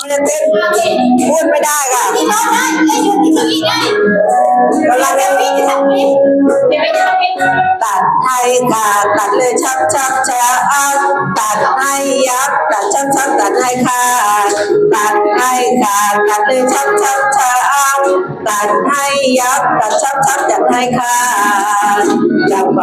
มันจะเต้นพูดไม่ได้ค่ะกำลังจะไม่ไทำผิดเดี๋ยวไม่ได้ตัดให้ขาดตัดเลยชับชับช้าตัดให้ยับตัดชับชับตัดให้ขาดตัดให้ขาดตัดเลยชับชับช้าตัดให้ยับตัดชับชับตัดให้ขาดอย่าไป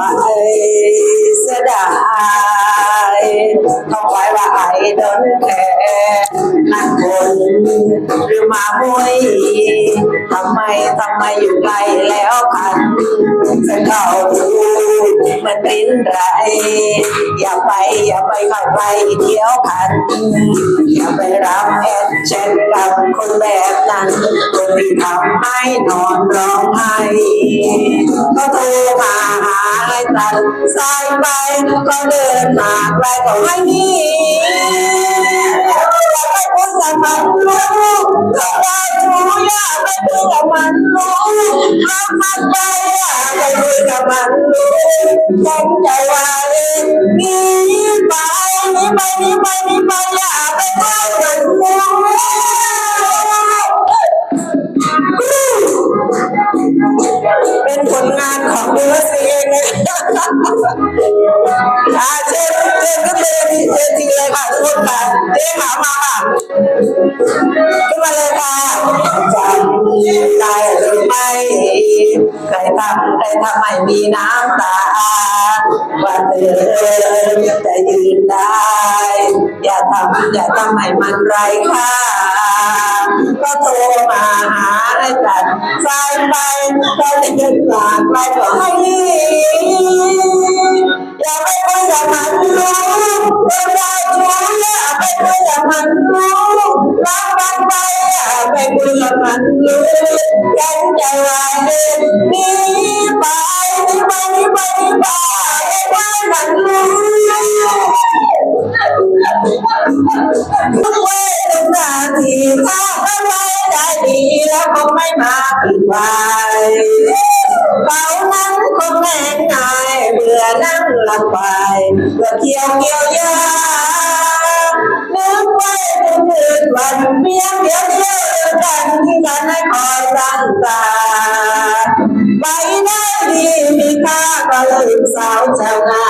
หรือมามวยทำไมทำไมอยู่ไกลแล้วพันจะเข้ามันเป็นไร อย่าไปอย่าไปเข้าไปเที่ยวพัน อย่าไปรับแอนเช่นกับคนแบบนั้นคนที่ทำให้นอนร้องไห้ก็โทรมาหาให้ตัดสายไปก็เดินมาไกลก็ไม่หนีอย่าไปพูดกับมันรู้ก็ได้ รู้อย่าไปพูดกับมันรู้รักมันไปอย่าไปพูดกับมันรู้ฉันจว่าเองหนีไปนี่ไปนี่ไปนี่ไปอย่าไปพูดกับมันเป็นผลงานของดูสเองเลยอาเชิญเชิญก็เลยทีเชิญทีเลยค่ะทุกคนค่ะเจ๊หมามาค่ะ ใครทำใครทำไม่มีน้ำตาว่าเธอจะยืนได้ อย่าทำอย่าทำให้มันไรค่าก็โทรมาหาให้ตัดสายไปก็จะยืนหลากไปก็ให้อย่าไปคุยกับมันรู้เวลาชูอย่าไปคุยกับมันรู้รักมันไปอย่าไปคุยกับมันรู้กันใจว่าเดินนี เวทุกนาทีถ้าทำไมได้ดีแล้วคงไม่มาผิดหวังเขานั้นคงแน่ง่ายเบื่อนั่งหลับไปเบื่อเกี่ยวเกี่ยวยานึกไว้ถึงคืนวันเพียงเดียวเดียวเดียวกันที่กันให้คอยตั้งตาไปได้ดีมีค่าก็ลืมสาวชาวนา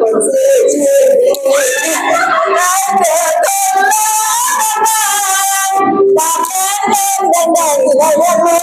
คนซื้อชื่อ